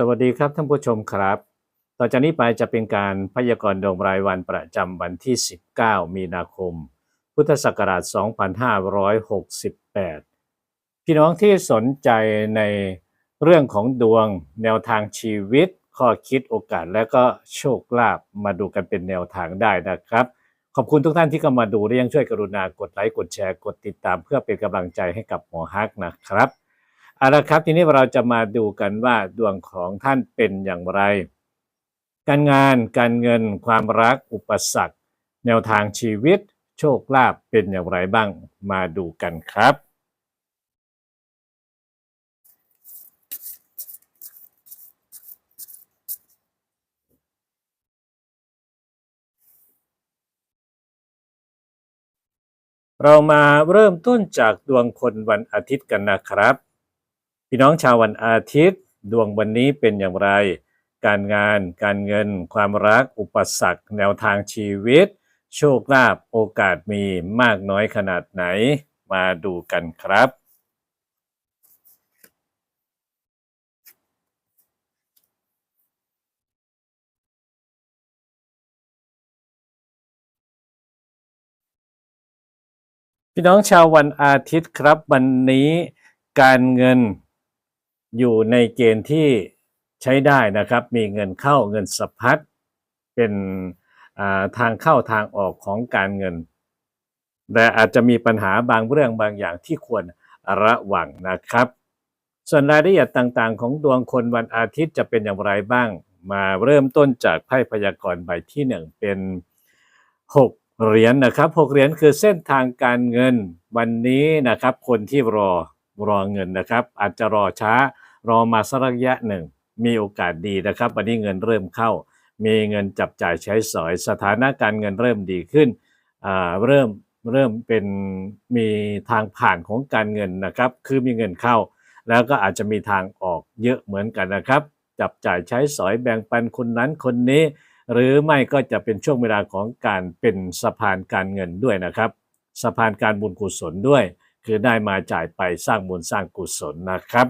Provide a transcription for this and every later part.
สวัสดีครับท่านผู้ชมครับ ต่อจากนี้ไปจะเป็นการพยากรณ์ดวงรายวันประจำวันที่ 19 มีนาคม พุทธศักราช 2568 พี่น้องที่สนใจในเรื่องของดวงแนวทางชีวิต ข้อคิดโอกาสและก็โชคลาภมาดูกันเป็นแนวทางได้นะครับ ขอบคุณทุกท่านที่เข้ามาดูและยังช่วยกรุณากดไลค์กดแชร์กดติดตาม เพื่อเป็นกำลังใจให้กับหมอฮักนะครับ เอาละครับทีนี้เราจะมาดูกันว่าดวงของท่านเป็นอย่างไร การงานการเงินความรักอุปสรรค แนวทางชีวิต โชคลาภเป็นอย่างไรบ้างมาดูกันครับเรามาเริ่มต้นจากดวงคนวันอาทิตย์กันนะครับ พี่น้องชาววันอาทิตย์ ดวงวันนี้เป็นอย่างไร การงาน การเงิน ความรัก อุปสรรค แนวทางชีวิต โชคลาภโอกาสมีมากน้อยขนาดไหน มาดูกันครับ พี่น้องชาววันอาทิตย์ครับวันนี้การเงิน อยู่ในเกณฑ์ที่ใช้ได้นะครับ มีเงินเข้าเงินสะพัดเป็นทางเข้าทางออกของการเงิน แต่อาจจะมีปัญหาบางเรื่องบางอย่างที่ควรระวังนะครับ ส่วนรายละเอียดต่างๆ ของดวงคนวันอาทิตย์จะเป็นอย่างไรบ้าง มาเริ่มต้นจากไพ่พยากรณ์ใบที่หนึ่งเป็นหกเหรียญนะครับหกเหรียญคือเส้นทางการเงินวันนี้นะครับ คนที่รอ รอเงินนะครับ อาจจะรอช้ารอมาสักระยะหนึ่ง มีโอกาสดีนะครับ วันนี้เงินเริ่มเข้า มีเงินจับจ่ายใช้สอย สถานะการเงินเริ่มดีขึ้นเริ่มเริ่มเป็นมีทางผ่านของการเงินนะครับ คือมีเงินเข้า แล้วก็อาจจะมีทางออกเยอะเหมือนกันนะครับ จับจ่ายใช้สอยแบ่งปันคนนั้นคนนี้ หรือไม่ก็จะเป็นช่วงเวลาของการเป็นสะพานการเงินด้วยนะครับ สะพานการบุญกุศลด้วย คือได้มาจ่ายไปสร้างบุญสร้างกุศลนะครับ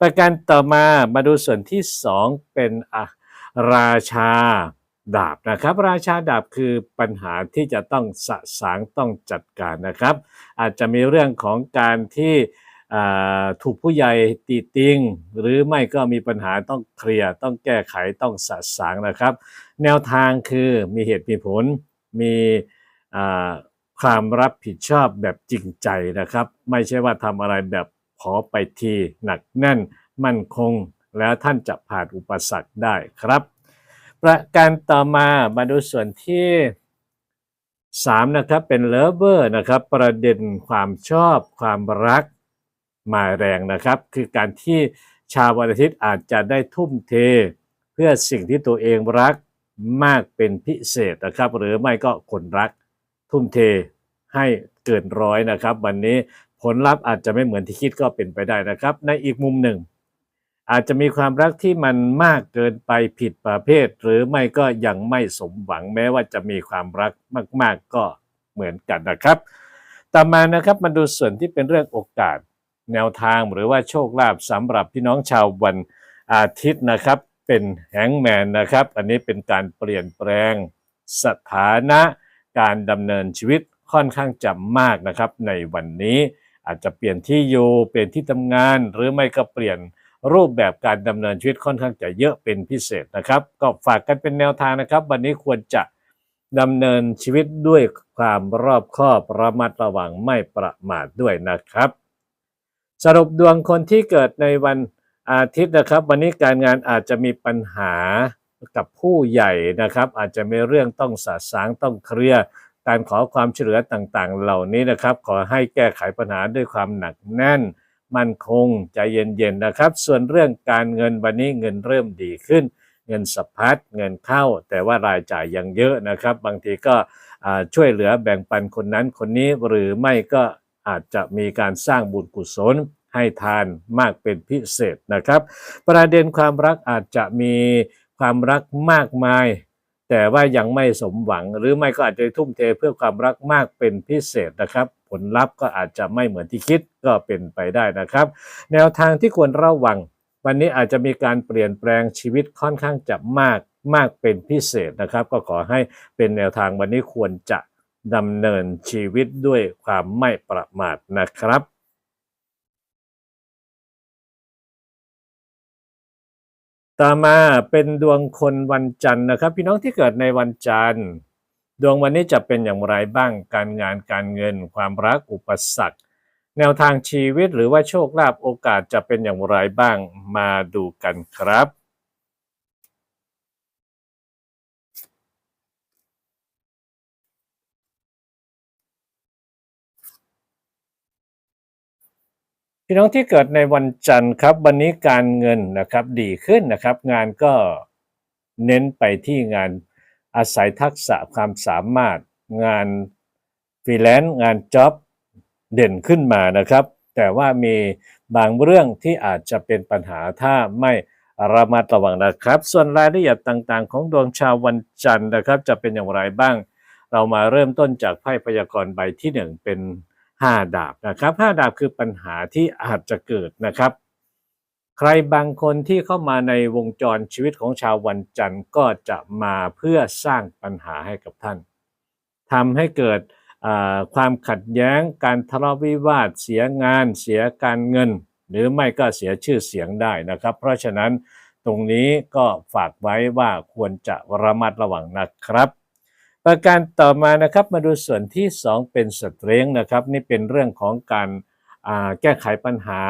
ประการต่อมามาดูส่วนที่สองเป็นราชาดาบนะครับ ราชาดาบคือปัญหาที่จะต้องสะสางต้องจัดการนะครับ อาจจะมีเรื่องของการที่ถูกผู้ใหญ่ตีติง หรือไม่ก็มีปัญหาต้องเคลียร์ต้องแก้ไขต้องสะสางนะครับ แนวทางคือมีเหตุมีผลมีอ่า ความรับผิดชอบแบบจริงใจนะครับ ไม่ใช่ว่าทำอะไรแบบขอไปทีหนักแน่นมั่นคง แล้วท่านจะผ่านอุปสรรคได้ครับ ประการต่อมามาดูส่วนที่ 3 นะครับเป็นเลเวอร์นะครับ ประเด็นความชอบความรักมาแรงนะครับ คือการที่ชาววันอาทิตย์อาจจะได้ทุ่มเท เพื่อสิ่งที่ตัวเองรักมากเป็นพิเศษนะครับ หรือไม่ก็คนรัก ทุ่มเทให้เกินร้อยนะครับ วันนี้ผลลัพธ์อาจจะไม่เหมือนที่คิดก็เป็นไปได้นะครับ ในอีกมุมหนึ่ง อาจจะมีความรักที่มันมากเกินไปผิดประเภท หรือไม่ก็ยังไม่สมหวังแม้ว่าจะมีความรักมาก ๆก็เหมือนกันนะครับ ต่อมานะครับมาดูส่วนที่เป็นเรื่องโอกาส แนวทางหรือว่าโชคลาภสำหรับพี่น้องชาววันอาทิตย์นะครับ เป็นแฮงแมนนะครับ อันนี้เป็นการเปลี่ยนแปลงสถานะ การดำเนินชีวิตค่อนข้างจะมากนะครับ ในวันนี้อาจจะเปลี่ยนที่อยู่เปลี่ยนที่ทำงาน หรือไม่ก็เปลี่ยนรูปแบบการดำเนินชีวิตค่อนข้างจะเยอะเป็นพิเศษนะครับ ก็ฝากกันเป็นแนวทางนะครับ วันนี้ควรจะดำเนินชีวิตด้วยความรอบคอบระมัดระวังไม่ประมาทด้วยนะครับ สรุปดวงคนที่เกิดในวันอาทิตย์นะครับ วันนี้การงานอาจจะมีปัญหา กับผู้ใหญ่นะครับ อาจจะมีเรื่องต้องสะสางต้องเคลียร์การขอความช่วยเหลือต่างๆ เหล่านี้นะครับ ขอให้แก้ไขปัญหาด้วยความหนักแน่น มั่นคงใจเย็นๆนะครับ ส่วนเรื่องการเงินวันนี้เงินเริ่มดีขึ้น เงินสะพัดเงินเข้า แต่ว่ารายจ่ายยังเยอะนะครับ บางทีก็ช่วยเหลือแบ่งปันคนนั้นคนนี้หรือไม่ก็อาจจะมีการสร้างบุญกุศลให้ทานมากเป็นพิเศษนะครับ ประเด็นความรักอาจจะมี ความรักมากมาย แต่ว่ายังไม่สมหวัง หรือไม่ก็อาจจะทุ่มเทเพื่อความรักมากเป็นพิเศษนะครับ ผลลัพธ์ก็อาจจะไม่เหมือนที่คิดก็เป็นไปได้นะครับ แนวทางที่ควรระวัง วันนี้อาจจะมีการเปลี่ยนแปลงชีวิตค่อนข้างจะมากมากเป็นพิเศษนะครับ ก็ขอให้เป็นแนวทางวันนี้ควรจะดำเนินชีวิตด้วยความไม่ประมาทนะครับ ต่อมาเป็นดวงคนวันจันทร์นะครับ พี่น้องที่เกิดในวันจันทร์ ดวงวันนี้จะเป็นอย่างไรบ้างการงานการเงิน ความรักอุปสรรค แนวทางชีวิตหรือว่าโชคลาภโอกาสจะเป็นอย่างไรบ้างมาดูกันครับ พี่น้องที่เกิดในวันจันทร์ครับ วันนี้การเงินนะครับดีขึ้นนะครับ งานก็เน้นไปที่งานอาศัยทักษะความสามารถงานฟรีแลนซ์งานจ็อบเด่นขึ้นมานะครับ แต่ว่ามีบางเรื่องที่อาจจะเป็นปัญหาถ้าไม่ระมัดระวังนะครับ ส่วนรายละเอียดต่างๆ ของดวงชาววันจันทร์นะครับ จะเป็นอย่างไรบ้าง เรามาเริ่มต้นจากไพ่พยากรณ์ใบที่หนึ่งเป็น 5 ดาบนะครับ5ดาบคือปัญหาที่อาจจะเกิดนะครับ ใครบางคนที่เข้ามาในวงจรชีวิตของชาววันจันทร์ก็จะมาเพื่อสร้างปัญหาให้กับท่านทำให้เกิดความขัดแย้งการทะเลาะวิวาทเสียงานเสียการเงิน หรือไม่ก็เสียชื่อเสียงได้นะครับ เพราะฉะนั้นตรงนี้ก็ฝากไว้ว่าควรจะระมัดระวังนะครับ ประการต่อมานะครับมาดูส่วนที่ 2 เป็นสตรงนะครับนี่เป็นเรื่องของการแก้ไขปัญหา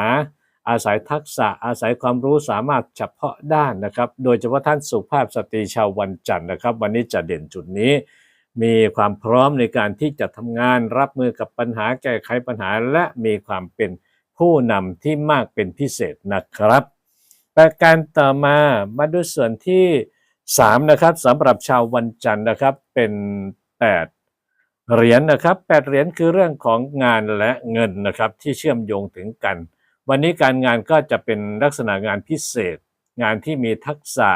อาศัยทักษะอาศัยความรู้สามารถเฉพาะด้านนะครับ โดยเฉพาะท่านสุภาพสตรีชาววันจันทร์นะครับ วันนี้จะเด่นจุดนี้ มีความพร้อมในการที่จะทำงานรับมือกับปัญหาแก้ไขปัญหา และมีความเป็นผู้นำที่มากเป็นพิเศษนะครับ ประการต่อมามาดูส่วนที่ 3นะครับสำหรับชาววันจันทร์นะครับเป็น8เหรียญนะครับ8เหรียญคือเรื่องของงานและเงินนะครับที่เชื่อมโยงถึงกัน วันนี้การงานก็จะเป็นลักษณะงานพิเศษ งานที่มีทักษะ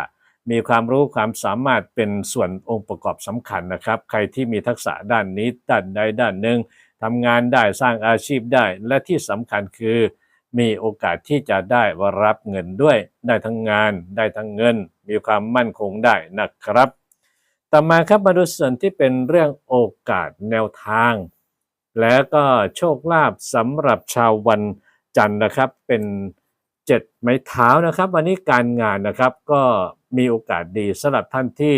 มีความรู้ความสามารถเป็นส่วนองค์ประกอบสำคัญนะครับ ใครที่มีทักษะด้านนี้ด้านใดด้านหนึ่งทำงานได้สร้างอาชีพได้ และที่สำคัญคือ มีโอกาสที่จะได้รับเงินด้วย ได้ทั้งงาน ได้ทั้งเงิน มีความมั่นคงได้นะครับ ต่อมาครับมาดูส่วนที่เป็นเรื่องโอกาสแนวทาง และก็โชคลาภสำหรับชาววันจันทร์นะครับ เป็นเจ็ดไม้เท้านะครับ วันนี้การงานนะครับก็มีโอกาสดีสำหรับท่านที่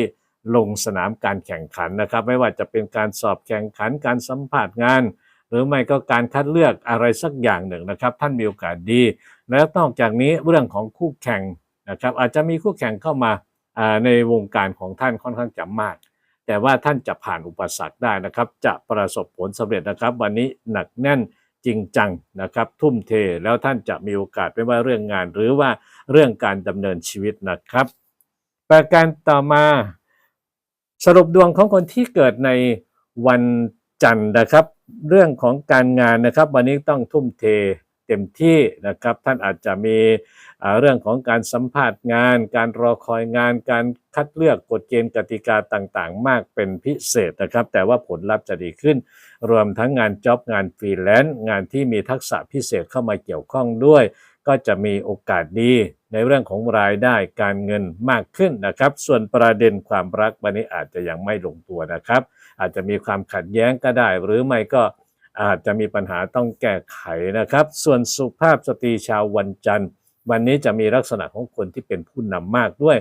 ลงสนามการแข่งขันนะครับ ไม่ว่าจะเป็นการสอบแข่งขันการสัมผัสงาน หรือไม่ก็การคัดเลือกอะไรสักอย่างหนึ่งนะครับ ท่านมีโอกาสดี แล้วนอกจากนี้เรื่องของคู่แข่งนะครับ อาจจะมีคู่แข่งเข้ามาในวงการของท่านค่อนข้างจะมาก แต่ว่าท่านจะผ่านอุปสรรคได้นะครับ จะประสบผลสำเร็จนะครับ วันนี้หนักแน่นจริงจังนะครับ ทุ่มเทแล้วท่านจะมีโอกาสไม่ว่าเรื่องงาน หรือว่าเรื่องการดำเนินชีวิตนะครับ ประการต่อมาสรุปดวงของคนที่เกิดในวันจันทร์นะครับ เรื่องของการงานนะครับ วันนี้ต้องทุ่มเทเต็มที่นะครับ ท่านอาจจะมีเรื่องของการสัมภาษณ์งาน การรอคอยงาน การคัดเลือกกฎเกณฑ์กติกาต่างๆ มากเป็นพิเศษนะครับ แต่ว่าผลลัพธ์จะดีขึ้น รวมทั้งงานจ็อบงานฟรีแลนซ์งานที่มีทักษะพิเศษเข้ามาเกี่ยวข้องด้วย ก็จะมีโอกาสดีในเรื่องของรายได้การเงินมากขึ้นนะครับ ส่วนประเด็นความรักวันนี้อาจจะยังไม่ลงตัวนะครับ อาจจะมีความขัดแย้งก็ได้ หรือไม่ก็อาจจะมีปัญหาต้องแก้ไขนะครับ ส่วนสุภาพสตรีชาววันจันทร์ วันนี้จะมีลักษณะของคนที่เป็นผู้นำมากด้วย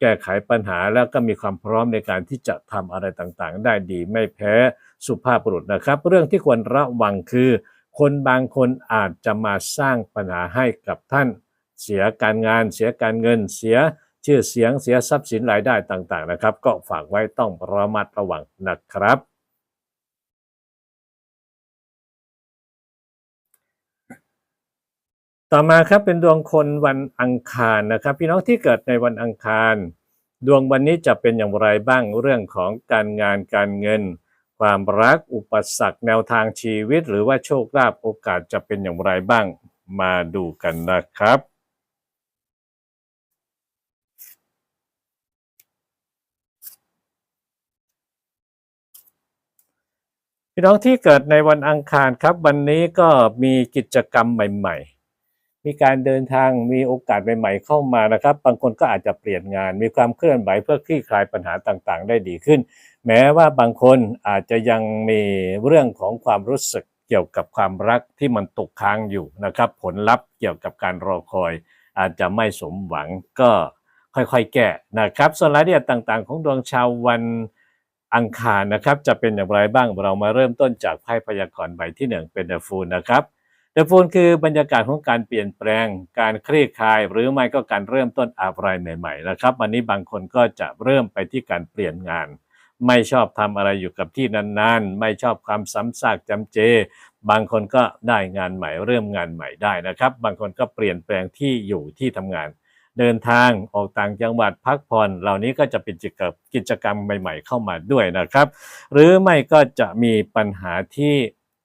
แก้ไขปัญหาแล้วก็มีความพร้อมในการที่จะทำอะไรต่างๆ ได้ดีไม่แพ้สุภาพบุรุษนะครับ เรื่องที่ควรระวังคือ คนบางคนอาจจะมาสร้างปัญหาให้กับท่าน เสียการงาน เสียการเงินเสีย ชื่อเสียงเสียทรัพย์สินรายได้ต่างๆนะครับ ก็ฝากไว้ต้องระมัดระวังนะครับ ต่อมาครับเป็นดวงคนวันอังคารนะครับ พี่น้องที่เกิดในวันอังคาร ดวงวันนี้จะเป็นอย่างไรบ้างเรื่องของการงานการเงิน ความรักอุปสรรคแนวทางชีวิต หรือว่าโชคลาภโอกาสจะเป็นอย่างไรบ้างมาดูกันนะครับ พี่น้องที่เกิดในวันอังคารครับ วันนี้ก็มีกิจกรรมใหม่ ๆ มีการเดินทางมีโอกาสใหม่ ๆ เข้ามานะครับ บางคนก็อาจจะเปลี่ยนงาน มีความเคลื่อนไหวเพื่อคลี่คลายปัญหาต่างๆ ได้ดีขึ้น แม้ว่าบางคนอาจจะยังมีเรื่องของความรู้สึกเกี่ยวกับความรักที่มันตกค้างอยู่นะครับ ผลลัพธ์เกี่ยวกับการรอคอย อาจจะไม่สมหวังก็ค่อยๆ แก้นะครับส่วนรายละเอียดต่างๆ ของดวงชาววัน อังคารนะครับจะเป็นอย่างไรบ้างเรามาเริ่มต้นจากไพ่พยากรณ์ใบที่หนึ่งเป็นเดฟูลนะครับเดฟูลคือบรรยากาศของการเปลี่ยนแปลง การคลี่คลาย หรือไม่ก็การเริ่มต้นอะไรใหม่ๆนะครับวันนี้บางคนก็จะเริ่มไปที่การเปลี่ยนงาน ไม่ชอบทำอะไรอยู่กับที่นานๆ ไม่ชอบความซ้ำซากจำเจ บางคนก็ได้งานใหม่ เริ่มงานใหม่ได้นะครับ บางคนก็เปลี่ยนแปลงที่อยู่ที่ทำงาน เดินทางออกต่างจังหวัดพักผ่อน เหล่านี้ก็จะเป็นกิจกรรมใหม่ ๆ เข้ามาด้วยนะครับ หรือไม่ก็จะมีปัญหาที่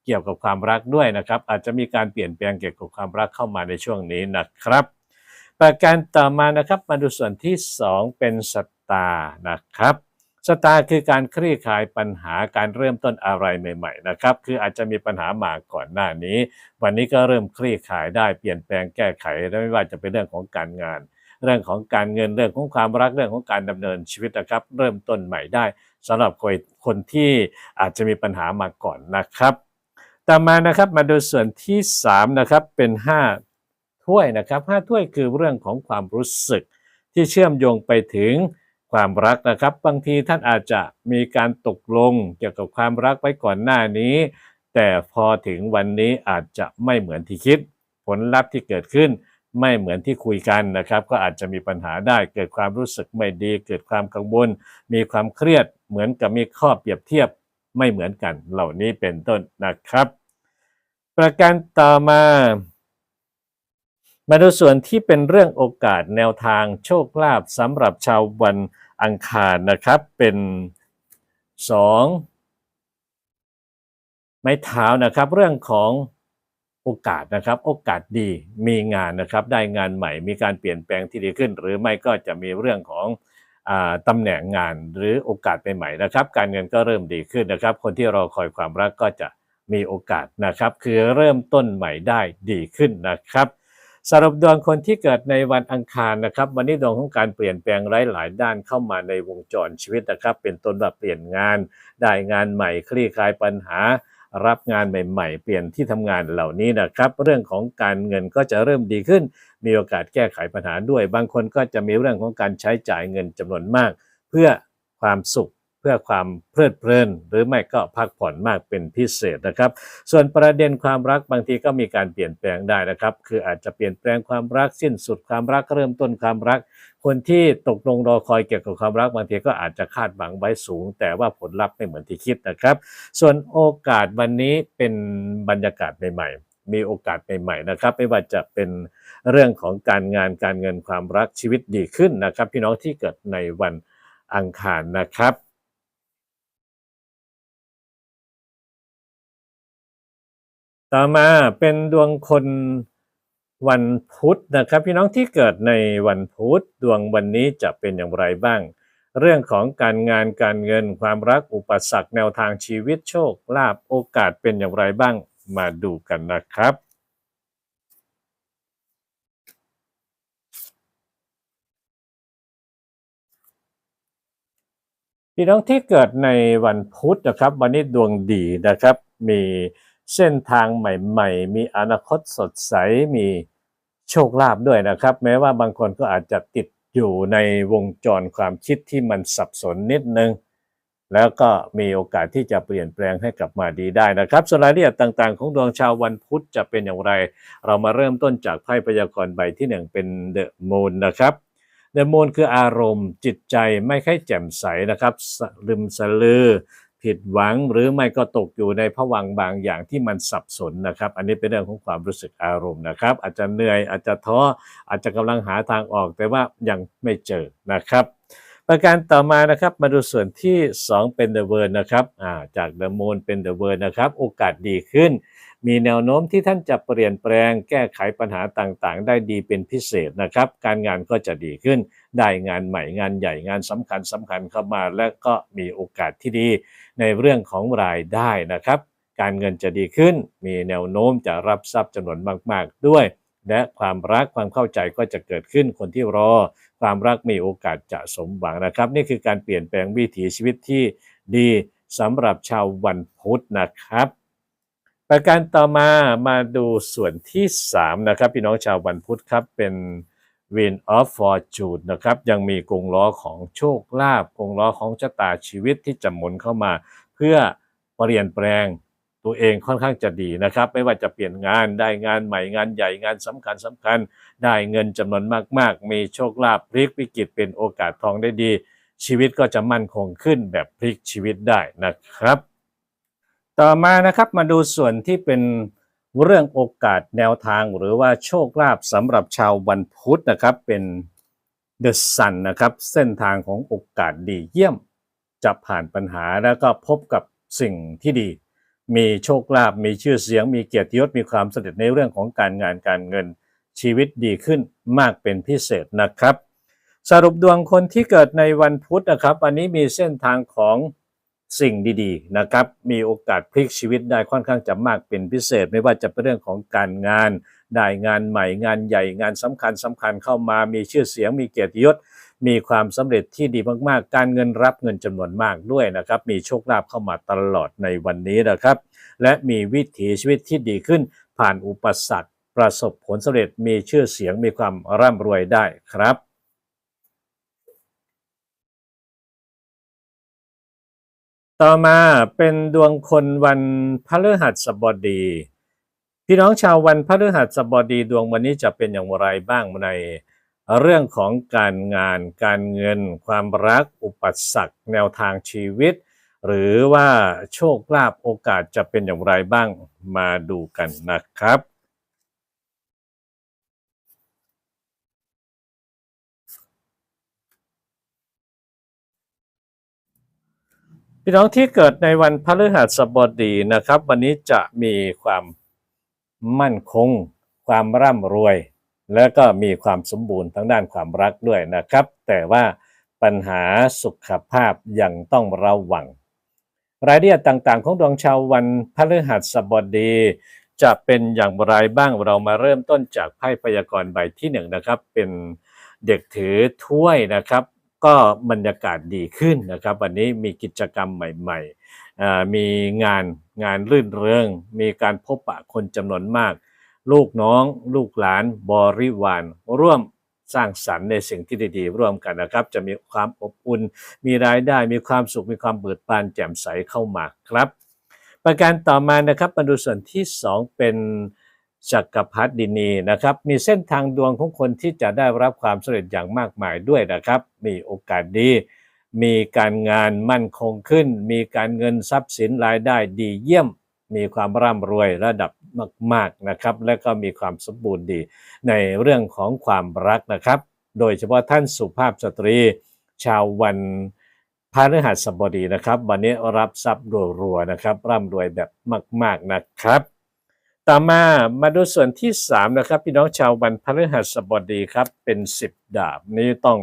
เกี่ยวกับความรักด้วยนะครับ อาจจะมีการเปลี่ยนแปลงเกี่ยวกับความรักเข้ามาในช่วงนี้นะครับ ประการต่อมานะครับมาดูส่วนที่ 2 เป็นสตานะครับสตาคือการคลี่คลายปัญหาการเริ่มต้นอะไรใหม่ๆนะครับ คืออาจจะมีปัญหามาก่อนหน้านี้ วันนี้ก็เริ่มคลี่คลายได้เปลี่ยนแปลงแก้ไข และไม่ว่าจะเป็นเรื่องของการงาน เรื่องของการเงินเรื่องของความรักเรื่องของการดำเนินชีวิตนะครับ เริ่มต้นใหม่ได้สำหรับคนคนที่อาจจะมีปัญหามาก่อนนะครับ ต่อมานะครับมาดูส่วนที่3นะครับเป็น 5 ถ้วยนะครับ5ถ้วยคือเรื่องของความรู้สึกที่เชื่อมโยงไปถึงความรักนะครับ บางทีท่านอาจจะมีการตกลงเกี่ยวกับความรักไว้ก่อนหน้านี้ แต่พอถึงวันนี้อาจจะไม่เหมือนที่คิด ผลลัพธ์ที่เกิดขึ้น ไม่เหมือนที่คุยกันนะครับ ก็อาจจะมีปัญหาได้เกิดความรู้สึกไม่ดี เกิดความกังวล มีความเครียดเหมือนกับมีข้อเปรียบเทียบไม่เหมือนกัน เหล่านี้เป็นต้นนะครับ ประการต่อมามาดูส่วนที่เป็นเรื่องโอกาสแนวทางโชคลาภสำหรับชาววันอังคารนะครับเป็นสองไม้เท้านะครับ เรื่องของ โอกาสนะครับโอกาสดีมีงานนะครับได้งานใหม่มีการเปลี่ยนแปลงที่ดีขึ้น หรือไม่ก็จะมีเรื่องของตำแหน่งงานหรือโอกาสใหม่ๆนะครับ การเงินก็เริ่มดีขึ้นนะครับ คนที่รอคอยความรักก็จะมีโอกาสนะครับ คือเริ่มต้นใหม่ได้ดีขึ้นนะครับสำหรับดวงคนที่เกิดในวันอังคารนะครับ วันนี้ดวงของการเปลี่ยนแปลงหลายๆ ด้านเข้ามาในวงจรชีวิตนะครับ เป็นต้นแบบเปลี่ยนงาน ได้งานใหม่คลี่คลายปัญหา รับงานใหม่ๆ เปลี่ยนที่ทำงานเหล่านี้นะครับ เรื่องของการเงินก็จะเริ่มดีขึ้น มีโอกาสแก้ไขปัญหาด้วย บางคนก็จะมีเรื่องของการใช้จ่ายเงินจำนวนมาก เพื่อความสุข พื่อความเพลิดเพลิน หรือไม่ก็พักผ่อนมากเป็นพิเศษนะครับ ส่วนประเด็นความรักบางทีก็มีการเปลี่ยนแปลงได้นะครับ คืออาจจะเปลี่ยนแปลงความรักสิ้นสุดความรักเริ่มต้นความรัก คนที่ตกลงรอคอยเกี่ยวกับความรักบางทีก็อาจจะคาดหวังไว้สูง แต่ว่าผลลัพธ์ไม่เหมือนที่คิดนะครับ ส่วนโอกาสวันนี้เป็นบรรยากาศใหม่ๆมีโอกาสใหม่ๆนะครับ ไม่ว่าจะเป็นเรื่องของการงานการเงินความรักชีวิตดีขึ้นนะครับ พี่น้องที่เกิดในวันอังคารนะครับ ต่อมาเป็นดวงคนวันพุธนะครับ พี่น้องที่เกิดในวันพุธดวงวันนี้จะเป็นอย่างไรบ้าง เรื่องของการงานการเงินความรักอุปสรรคแนวทางชีวิตโชคลาภโอกาสเป็นอย่างไรบ้างมาดูกันนะครับพี่น้องที่เกิดในวันพุธนะครับ วันนี้ดวงดีนะครับ มี เส้นทางใหม่ ๆ มีอนาคตสดใสมีโชคลาภด้วยนะครับ แม้ว่าบางคนก็อาจจะติดอยู่ในวงจรความคิดที่มันสับสนนิดนึง แล้วก็มีโอกาสที่จะเปลี่ยนแปลงให้กลับมาดีได้นะครับส่วนรายละเอียดต่างๆ ของดวงชาววันพุธจะเป็นอย่างไร เรามาเริ่มต้นจากไพ่พยากรณ์ใบที่หนึ่งเป็นเดอะมูนนะครับเดอะมูนคืออารมณ์จิตใจไม่ค่อยแจ่มใสนะครับลืมสลือ ผิดหวังหรือไม่ก็ตกอยู่ในผวังบางอย่างที่มันสับสนนะครับ อันนี้เป็นเรื่องของความรู้สึกอารมณ์นะครับ อาจจะเหนื่อยอาจจะท้ออาจจะกำลังหาทางออกแต่ว่ายังไม่เจอนะครับประการต่อมานะครับมาดูส่วนที่ 2 เป็น The Word นะครับจาก The Moon เป็น The Word นะครับ โอกาสดีขึ้น มีแนวโน้มที่ท่านจะเปลี่ยนแปลงแก้ไขปัญหาต่างๆ ได้ดีเป็นพิเศษนะครับ การงานก็จะดีขึ้น ได้งานใหม่งานใหญ่งานสำคัญสำคัญเข้ามา และก็มีโอกาสที่ดีในเรื่องของรายได้นะครับ การเงินจะดีขึ้น มีแนวโน้มจะรับทรัพย์จำนวนมาก ๆ ด้วย และความรักความเข้าใจก็จะเกิดขึ้นคนที่รอ ความรักมีโอกาสจะสมหวังนะครับ นี่คือการเปลี่ยนแปลงวิถีชีวิตที่ดีสำหรับชาววันพุธนะครับ ประการต่อมามาดูส่วนที่ 3 นะครับ พี่น้องชาววันพุธครับ เป็น Win of Fortune นะครับ ยังมีกงล้อของโชคลาภกงล้อของชะตาชีวิตที่จะหมุนเข้ามา เพื่อเปลี่ยนแปลงตัวเองค่อนข้างจะดีนะครับ ไม่ว่าจะเปลี่ยนงานได้งานใหม่งานใหญ่งานสำคัญสำคัญ ได้เงินจำนวนมาก ๆ มีโชคลาภพลิกวิกฤตเป็นโอกาสทองได้ดี ชีวิตก็จะมั่นคงขึ้นแบบพลิกชีวิตได้นะครับ ต่อมานะครับมาดูส่วนที่เป็นเรื่องโอกาสแนวทางหรือว่าโชคลาภสำหรับชาววันพุธนะครับเป็น The Sun นะครับเส้นทางของโอกาสดีเยี่ยม จะผ่านปัญหาแล้วก็พบกับสิ่งที่ดี มีโชคลาภมีชื่อเสียง มีเกียรติยศมีความสำเร็จในเรื่องของการงานการเงินชีวิตดีขึ้นมากเป็นพิเศษนะครับ สรุปดวงคนที่เกิดในวันพุธนะครับ อันนี้มีเส้นทางของ สิ่งดีๆนะครับ มีโอกาสพลิกชีวิตได้ค่อนข้างจะมากเป็นพิเศษ ไม่ว่าจะเป็นเรื่องของการงาน ได้งานใหม่งานใหญ่งานสำคัญสำคัญเข้ามามีชื่อเสียงมีเกียรติยศ มีความสำเร็จที่ดีมากๆ การเงินรับเงินจำนวนมากด้วยนะครับ มีโชคลาภเข้ามาตลอดในวันนี้นะครับ และมีวิถีชีวิตที่ดีขึ้น ผ่านอุปสรรค ประสบผลสำเร็จมีชื่อเสียงมีความร่ำรวยได้ครับ ต่อมาเป็นดวงคนวันพฤหัสบดี พี่น้องชาววันพฤหัสบดีดวงวันนี้จะเป็นอย่างไรบ้างใน เรื่องของการงาน การเงิน ความรัก อุปสรรคแนวทางชีวิต หรือว่าโชคลาภโอกาสจะเป็นอย่างไรบ้างมาดูกันนะครับ พี่น้องที่เกิดในวันพฤหัสบดีนะครับ วันนี้จะมีความมั่นคง ความร่ำรวย และก็มีความสมบูรณ์ทางด้านความรักด้วยนะครับ แต่ว่าปัญหาสุขภาพยังต้องระวัง รายละเอียดต่างๆ ของดวงชาววันพฤหัสบดี จะเป็นอย่างไรบ้างเรามาเริ่มต้นจากไพ่พยากรณ์ใบที่หนึ่งนะครับ เป็นเด็กถือถ้วยนะครับ ก็บรรยากาศดีขึ้นนะครับ วันนี้มีกิจกรรมใหม่ๆ มีงานงานรื่นเริง มีการพบปะคนจำนวนมาก ลูกน้อง ลูกหลาน บริวาร ร่วมสร้างสรรค์ในสิ่งที่ดีๆ ร่วมกันนะครับ จะมีความอบอุ่น มีรายได้ มีความสุข มีความเบิดบานแจ่มใสเข้ามาครับ ประการต่อมานะครับมาดูส่วนที่ 2 เป็น จักรพรรดินีนะครับ มีเส้นทางดวงของคนที่จะได้รับความสำเร็จอย่างมากมายด้วยนะครับ มีโอกาสดี มีการงานมั่นคงขึ้น มีการเงินทรัพย์สินรายได้ดีเยี่ยม มีความร่ำรวยระดับมากๆนะครับ และก็มีความสมบูรณ์ดี ในเรื่องของความรักนะครับ โดยเฉพาะท่านสุภาพสตรี ชาววันพฤหัสบดีนะครับ วันนี้รับทรัพย์รัวๆนะครับ ร่ำรวยแบบมาก ๆนะครับ ต่อมามาดูส่วนที่3นะครับพี่น้องชาววันพฤหัสบดีครับเป็น 10 ดาบนี่ต้อง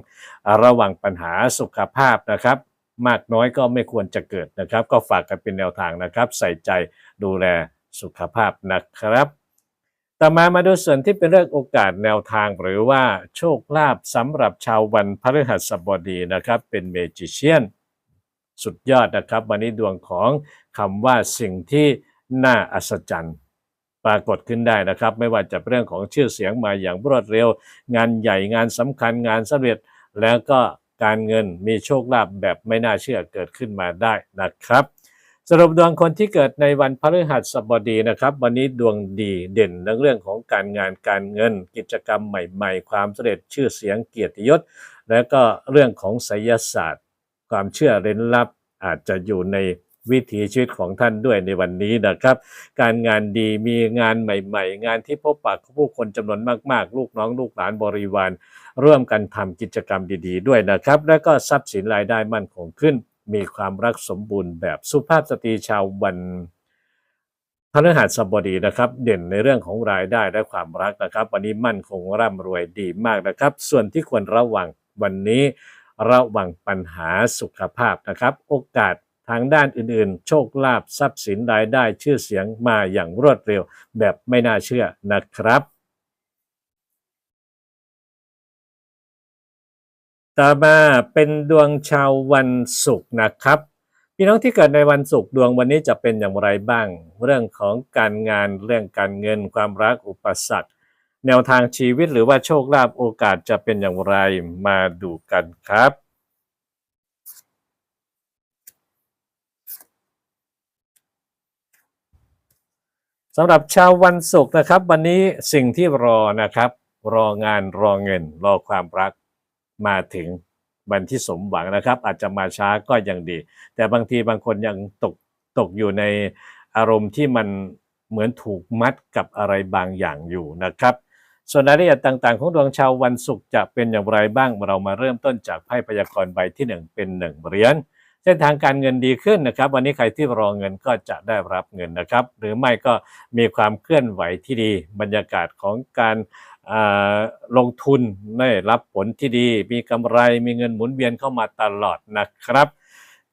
ระวังปัญหาสุขภาพนะครับ มากน้อยก็ไม่ควรจะเกิดนะครับ ก็ฝากกันเป็นแนวทางนะครับ ใส่ใจดูแลสุขภาพนะครับ ต่อมามาดูส่วนที่เป็นเรื่องโอกาสแนวทางหรือว่าโชคลาภสำหรับชาววันพฤหัสบดีนะครับ เป็นเมจิเชียนสุดยอดนะครับ วันนี้ดวงของคำว่าสิ่งที่น่าอัศจรรย์ ปรากฏขึ้นได้นะครับ ไม่ว่าจะเป็นเรื่องของชื่อเสียงมาอย่างรวดเร็ว งานใหญ่งานสำคัญงานสำเร็จ แล้วก็การเงินมีโชคลาภแบบไม่น่าเชื่อเกิดขึ้นมาได้นะครับสรุปดวงคนที่เกิดในวันพฤหัสบดีนะครับ วันนี้ดวงดีเด่นในเรื่องของการงานการเงิน กิจกรรมใหม่ๆ ความสำเร็จชื่อเสียงเกียรติยศ และก็เรื่องของไสยศาสตร์ ความเชื่อเร้นลับอาจจะอยู่ใน วิถีชีวิตของท่านด้วยในวันนี้นะครับ การงานดีมีงานใหม่ ๆ งานที่พบปะผู้คนจำนวนมากๆ ลูกน้องลูกหลานบริวาร ร่วมกันทำกิจกรรมดี ๆ ด้วยนะครับ และก็ทรัพย์สินรายได้มั่นคงขึ้น มีความรักสมบูรณ์แบบสุภาพสตรีชาววันพฤหัสบดีนะครับ เด่นในเรื่องของรายได้และความรักนะครับ วันนี้มั่นคงร่ำรวยดีมากนะครับ ส่วนที่ควรระวังวันนี้ ระวังปัญหาสุขภาพนะครับ โอกาส ทางด้านอื่นๆ โชคลาภทรัพย์สินรายได้ชื่อเสียงมาอย่างรวดเร็ว แบบไม่น่าเชื่อนะครับต่อมาเป็นดวงชาววันศุกร์นะครับพี่น้องที่เกิดในวันศุกร์ดวงวันนี้จะเป็นอย่างไรบ้าง เรื่องของการงานเรื่องการเงินความรักอุปสรรค แนวทางชีวิตหรือว่าโชคลาภโอกาสจะเป็นอย่างไรมาดูกันครับ สำหรับชาววันศุกร์นะครับ วันนี้สิ่งที่รอนะครับ รองานรอเงิน รอความรักมาถึงวันที่สมหวังนะครับ อาจจะมาช้าก็ยังดี แต่บางทีบางคนยังตกตกอยู่ในอารมณ์ที่มันเหมือนถูกมัดกับอะไรบางอย่างอยู่นะครับ ส่วนรายละเอียดต่างๆ ของดวงชาววันศุกร์จะเป็นอย่างไรบ้างเรามาเริ่มต้นจากไพ่พยากรณ์ใบที่หนึ่งเป็นหนึ่งเหรียญ เส้นทางการเงินดีขึ้นนะครับ วันนี้ใครที่รอเงินก็จะได้รับเงินนะครับ หรือไม่ก็มีความเคลื่อนไหวที่ดี บรรยากาศของการลงทุนได้รับผลที่ดี มีกำไรมีเงินหมุนเวียนเข้ามาตลอดนะครับ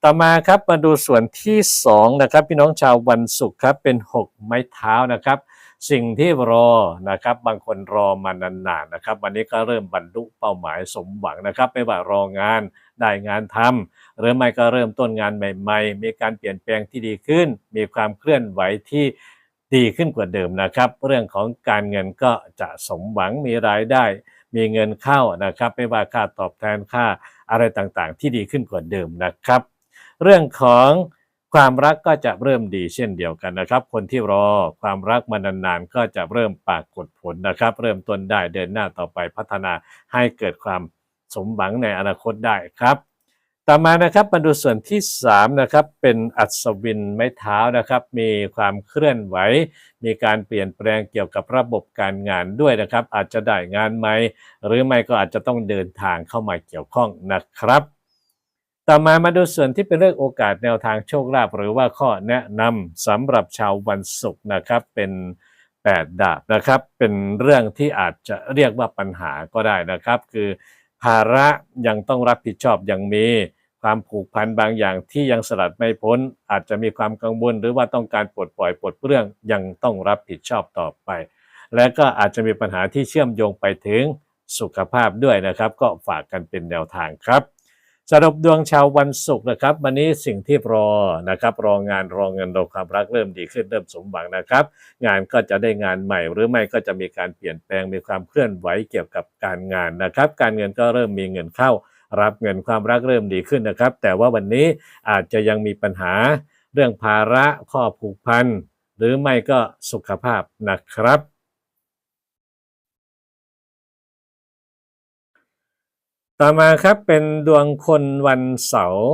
ต่อมาครับมาดูส่วนที่สองนะครับพี่น้องชาววันศุกร์ครับเป็น 6 ไม้เท้านะครับ สิ่งที่รอนะครับบางคนรอมานานๆนะครับ วันนี้ก็เริ่มบรรลุเป้าหมายสมหวังนะครับ ไม่ว่ารองาน ได้งานทำหรือไม่ก็เริ่มต้นงานใหม่ ๆ มีการเปลี่ยนแปลงที่ดีขึ้น มีความเคลื่อนไหวที่ดีขึ้นกว่าเดิมนะครับ เรื่องของการเงินก็จะสมหวังมีรายได้ มีเงินเข้านะครับ ไม่ว่าค่าตอบแทนค่าอะไรต่างๆ ที่ดีขึ้นกว่าเดิมนะครับ เรื่องของความรักก็จะเริ่มดีเช่นเดียวกันนะครับ คนที่รอความรักมานานๆก็จะเริ่มปรากฏผลนะครับ เริ่มต้นได้เดินหน้าต่อไปพัฒนาให้เกิดความ สมหวังในอนาคตได้ครับ ต่อมานะครับมาดูส่วนที่3นะครับเป็นอัศวินไม้เท้านะครับ มีความเคลื่อนไหว มีการเปลี่ยนแปลงเกี่ยวกับระบบการงานด้วยนะครับ อาจจะได้งานใหม่หรือไม่ก็อาจจะต้องเดินทางเข้ามาเกี่ยวข้องนะครับต่อมามาดูส่วนที่เป็นเรื่องโอกาสแนวทางโชคลาภหรือว่าข้อแนะนำสำหรับชาววันศุกร์นะครับเป็น8ดาบนะครับ เป็นเรื่องที่อาจจะเรียกว่าปัญหาก็ได้นะครับ คือ ภาระยังต้องรับผิดชอบอย่างมี ความผูกพันบางอย่างที่ยังสลัดไม่พ้น อาจจะมีความกังวลหรือว่าต้องการปลดปล่อยปลดเปลื้องยังต้องรับผิดชอบต่อไป และก็อาจจะมีปัญหาที่เชื่อมโยงไปถึงสุขภาพด้วยนะครับ ก็ฝากกันเป็นแนวทางครับ สรุปดวงชาววันศุกร์นะครับ วันนี้สิ่งที่รอนะครับ รองานรอเงินรอความรักเริ่มดีขึ้นเริ่มสมหวังนะครับ งานก็จะได้งานใหม่ หรือไม่ก็จะมีการเปลี่ยนแปลงมีความเคลื่อนไหวเกี่ยวกับการงานนะครับ การเงินก็เริ่มมีเงินเข้า รับเงินความรักเริ่มดีขึ้นนะครับ แต่ว่าวันนี้อาจจะยังมีปัญหาเรื่องภาระข้อผูกพันหรือไม่ก็สุขภาพนะครับ ต่อมาครับเป็นดวงคนวันเสาร์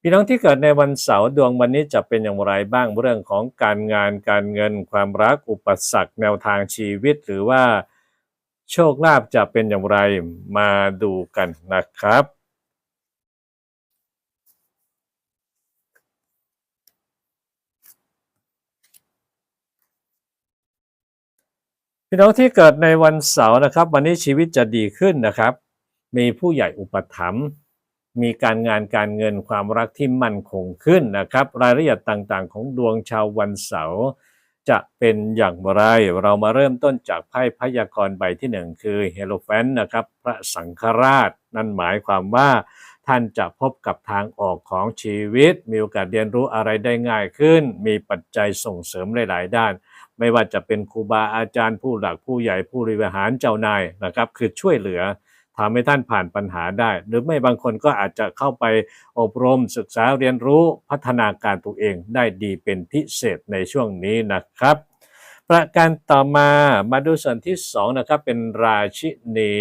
พี่น้องที่เกิดในวันเสาร์ดวงวันนี้จะเป็นอย่างไรบ้างเรื่องของการงานการเงิน ความรักอุปสรรคแนวทางชีวิต หรือว่าโชคลาภจะเป็นอย่างไรมาดูกันนะครับพี่น้องที่เกิดในวันเสาร์นะครับ วันนี้ชีวิตจะดีขึ้นนะครับ มีผู้ใหญ่อุปถัมภ์มีการงานการเงินความรักที่มั่นคงขึ้นนะครับ รายละเอียดต่างๆ ของดวงชาววันเสาร์จะเป็นอย่างไร เรามาเริ่มต้นจากไพ่พยากรณ์ใบที่หนึ่งคือเฮโลแฟนนะครับ พระสังฆราช นั่นหมายความว่า ท่านจะพบกับทางออกของชีวิต มีโอกาสเรียนรู้อะไรได้ง่ายขึ้น มีปัจจัยส่งเสริมหลายๆ ด้าน ไม่ว่าจะเป็นครูบาอาจารย์ผู้หลักผู้ใหญ่ผู้บริหารเจ้านายนะครับ คือช่วยเหลือ ทำให้ท่านผ่านปัญหาได้ หรือไม่บางคนก็อาจจะเข้าไปอบรมศึกษาเรียนรู้พัฒนาการตัวเองได้ดีเป็นพิเศษในช่วงนี้นะครับ ประการต่อมามาดูส่วนที่2นะครับเป็นราชินี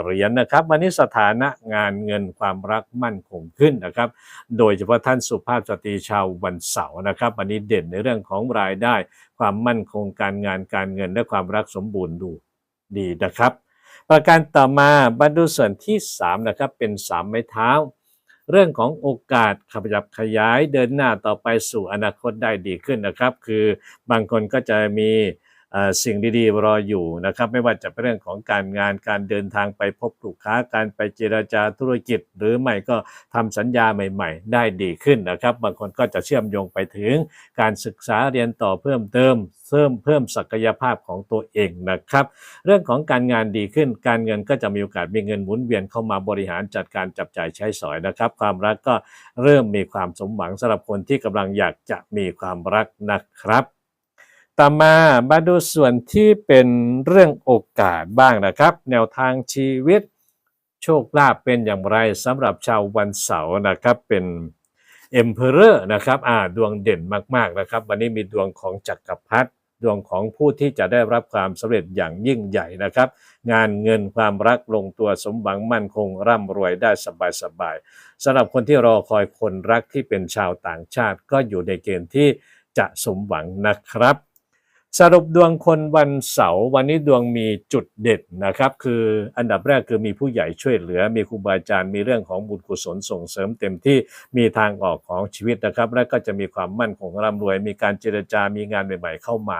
เหรียญนะครับวันนี้สถานะงานเงินความรักมั่นคงขึ้นนะครับ โดยเฉพาะท่านสุภาพสตรีชาววันเสาร์นะครับวันนี้เด่นในเรื่องของรายได้ ความมั่นคงการงานการเงินและความรักสมบูรณ์ดูดีนะครับ ประการต่อมาบรรดูส่วนที่3นะครับเป็น 3 ไม้เท้า เรื่องของโอกาสขยับขยายเดินหน้าต่อไปสู่อนาคตได้ดีขึ้นนะครับ คือบางคนก็จะมี สิ่งดีๆรออยู่นะครับ ไม่ว่าจะเป็นเรื่องของการงานการเดินทางไปพบลูกค้าการไปเจราจาธุรกิจ หรือไม่ก็ทำสัญญาใหม่ ๆ ได้ดีขึ้นนะครับ บางคนก็จะเชื่อมโยงไปถึงการศึกษาเรียนต่อเพิ่มเติมเพิ่มเพิ่มศักยภาพของตัวเองนะครับ เรื่องของการงานดีขึ้น การเงินก็จะมีโอกาสมีเงินหมุนเวียนเข้ามาบริหารจัดการจับจ่ายใช้สอยนะครับ ความรักก็เริ่มมีความสมหวังสำหรับคนที่กำลังอยากจะมีความรักนะครับ ต่อมามาดูส่วนที่เป็นเรื่องโอกาสบ้างนะครับ แนวทางชีวิต โชคลาภเป็นอย่างไรสำหรับชาววันเสาร์นะครับเป็น Emperor นะครับอ่าดวงเด่นมากๆนะครับ วันนี้มีดวงของจักรพรรดิดวงของผู้ที่จะได้รับความสำเร็จอย่างยิ่งใหญ่นะครับ งานเงินความรักลงตัวสมหวังมั่นคงร่ำรวยได้สบายๆสำหรับคนที่รอคอยคนรักที่เป็นชาวต่างชาติ ก็อยู่ในเกณฑ์ที่จะสมหวังนะครับ สรุปดวงคนวันเสาร์วันนี้ดวงมีจุดเด่นนะครับ คืออันดับแรกคือมีผู้ใหญ่ช่วยเหลือ มีครูบาอาจารย์มีเรื่องของบุญกุศลส่งเสริมเต็มที่มีทางออกของชีวิตนะครับ และก็จะมีความมั่นคงร่ำรวย มีการเจรจามีงานใหม่ ๆ เข้ามา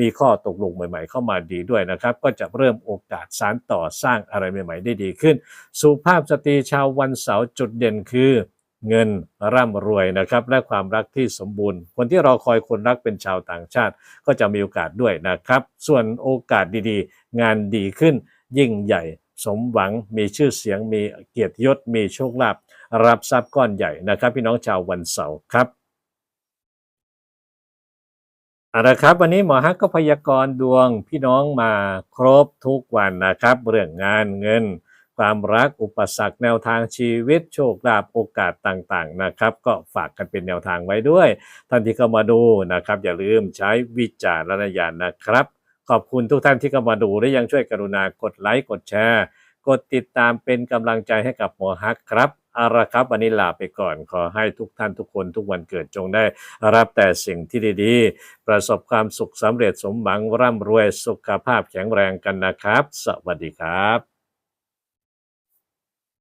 มีข้อตกลงใหม่ ๆ เข้ามาดีด้วยนะครับ ก็จะเริ่มโอกาสสานต่อสร้างอะไรใหม่ ๆ ได้ดีขึ้น สุภาพสตรีชาววันเสาร์จุดเด่นคือ เงินร่ำรวยนะครับและความรักที่สมบูรณ์ คนที่รอคอยคนรักเป็นชาวต่างชาติ ก็จะมีโอกาสด้วยนะครับ ส่วนโอกาสดีๆ งานดีขึ้น ยิ่งใหญ่ สมหวังมีชื่อเสียงมีเกียรติยศมีโชคลาภรับทรัพย์ก้อนใหญ่นะครับ พี่น้องชาววันเสาร์ครับเอาละครับวันนี้หมอฮักก็พยากรณ์ดวงพี่น้องมาครบทุกวันนะครับ เรื่องงานเงิน ความรักอุปสรรคแนวทางชีวิตโชคลาภโอกาสต่างๆนะครับ ก็ฝากกันเป็นแนวทางไว้ด้วย ท่านที่เข้ามาดูนะครับ อย่าลืมใช้วิจารณญาณนะครับ ขอบคุณทุกท่านที่เข้ามาดูและยังช่วยกรุณากดไลค์กดแชร์ กดติดตามเป็นกำลังใจให้กับหมอฮักครับอาละครับวันนี้ลาไปก่อนขอให้ทุกท่านทุกคนทุกวันเกิดจงได้ รับแต่สิ่งที่ดีๆ ประสบความสุขสำเร็จสมหวังร่ำรวยสุขภาพแข็งแรงกันนะครับ สวัสดีครับ